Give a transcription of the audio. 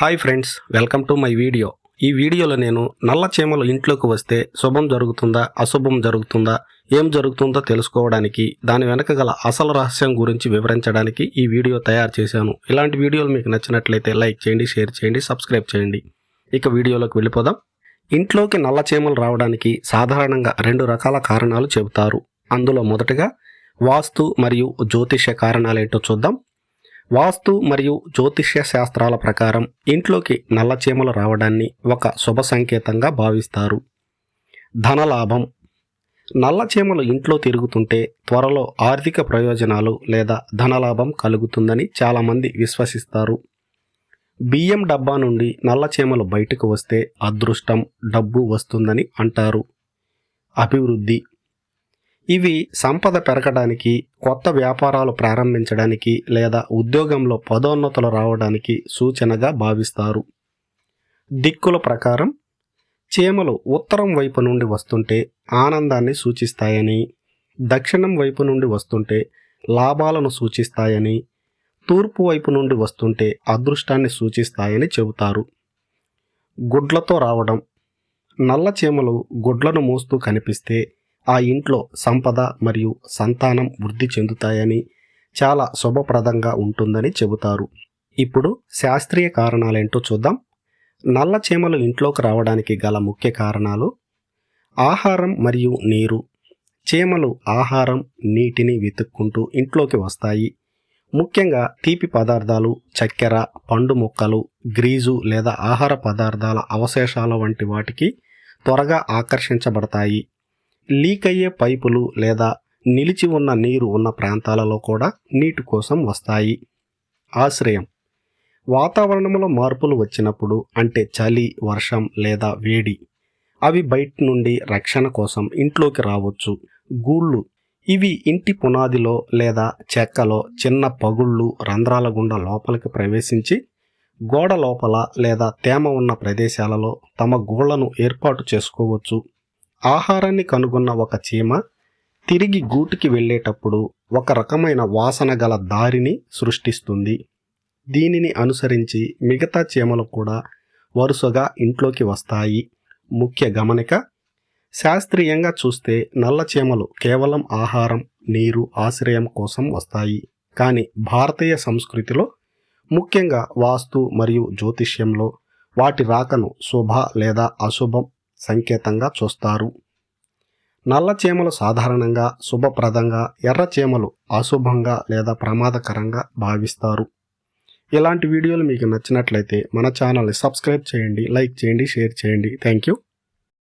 Hi friends welcome to my video. ఈ వీడియోలో నేను నల్ల చీమలు ఇంట్లోకి వస్తే శుభం జరుగుతుందా అశుభం జరుగుతుందా ఏం జరుగుతుందో తెలుసుకోవడానికి దాని వెనక గల అసలు రహస్యం గురించి వివరించడానికి ఈ వీడియో తయారు చేశాను. ఇలాంటి వీడియోలు మీకు నచ్చినట్లయితే లైక్ చేయండి షేర్ చేయండి సబ్స్క్రైబ్ చేయండి. ఇక వీడియోలోకి వెళ్ళిపోదాం. ఇంట్లోకి నల్ల చీమలు రావడానికి సాధారణంగా రెండు రకాల కారణాలు చెబుతారు. అందులో మొదటగా వాస్తు మరియు జ్యోతిష్య కారణాలేంటో చూద్దాం. వాస్తు మరియు జ్యోతిష్య శాస్త్రాల ప్రకారం ఇంట్లోకి నల్లచీమలు రావడాన్ని ఒక శుభ సంకేతంగా భావిస్తారు. ధనలాభం. నల్లచీమలు ఇంట్లో తిరుగుతుంటే త్వరలో ఆర్థిక ప్రయోజనాలు లేదా ధనలాభం కలుగుతుందని చాలామంది విశ్వసిస్తారు. బియ్యం డబ్బా నుండి నల్లచీమలు బయటకు వస్తే అదృష్టం డబ్బు వస్తుందని అంటారు. అభివృద్ధి. ఇవి సంపద పెరగడానికి కొత్త వ్యాపారాలు ప్రారంభించడానికి లేదా ఉద్యోగంలో పదోన్నతులు రావడానికి సూచనగా భావిస్తారు. దిక్కుల ప్రకారం చీమలు ఉత్తరం వైపు నుండి వస్తుంటే ఆనందాన్ని సూచిస్తాయని దక్షిణం వైపు నుండి వస్తుంటే లాభాలను సూచిస్తాయని తూర్పు వైపు నుండి వస్తుంటే అదృష్టాన్ని సూచిస్తాయని చెబుతారు. గుడ్లతో రావడం నల్ల చీమలు గుడ్లను మోస్తూ కనిపిస్తే ఆ ఇంట్లో సంపద మరియు సంతానం వృద్ధి చెందుతాయని చాలా శుభప్రదంగా ఉంటుందని చెబుతారు. ఇప్పుడు శాస్త్రీయ కారణాలేంటో చూద్దాం. నల్ల చీమలు ఇంట్లోకి రావడానికి గల ముఖ్య కారణాలు ఆహారం మరియు నీరు. చీమలు ఆహారం నీటిని వెతుక్కుంటూ ఇంట్లోకి వస్తాయి. ముఖ్యంగా తీపి పదార్థాలు చక్కెర పండు ముక్కలు గ్రీజు లేదా ఆహార పదార్థాల అవశేషాల వంటి వాటికి త్వరగా ఆకర్షించబడతాయి. లీక్ అయ్యే పైపులు లేదా నిలిచి ఉన్న నీరు ఉన్న ప్రాంతాలలో కూడా నీటి కోసం వస్తాయి. ఆశ్రయం. వాతావరణంలో మార్పులు వచ్చినప్పుడు అంటే చలి వర్షం లేదా వేడి అవి బయట నుండి రక్షణ కోసం ఇంట్లోకి రావచ్చు. గూళ్ళు. ఇవి ఇంటి పునాదిలో లేదా చెక్కలో చిన్న పగుళ్ళు రంధ్రాల గుండా లోపలికి ప్రవేశించి గోడ లోపల లేదా తేమ ఉన్న ప్రదేశాలలో తమ గూళ్ళను ఏర్పాటు చేసుకోవచ్చు. ఆహారాన్ని కనుగొన్న ఒక చీమ తిరిగి గూటికి వెళ్ళేటప్పుడు ఒక రకమైన వాసన గల దారిని సృష్టిస్తుంది. దీనిని అనుసరించి మిగతా చీమలు కూడా వరుసగా ఇంట్లోకి వస్తాయి. ముఖ్య గమనిక శాస్త్రీయంగా చూస్తే నల్ల చీమలు కేవలం ఆహారం నీరు ఆశ్రయం కోసం వస్తాయి. కానీ భారతీయ సంస్కృతిలో ముఖ్యంగా వాస్తు మరియు జ్యోతిష్యంలో వాటి రాకను శుభ లేదా అశుభం సంకేతంగా చూస్తారు. నల్ల చీమలు సాధారణంగా శుభప్రదంగా ఎర్ర చీమలు అశుభంగా లేదా ప్రమాదకరంగా భావిస్తారు. ఇలాంటి వీడియోలు మీకు నచ్చినట్లయితే మన ఛానల్ని సబ్స్క్రైబ్ చేయండి లైక్ చేయండి షేర్ చేయండి. Thank you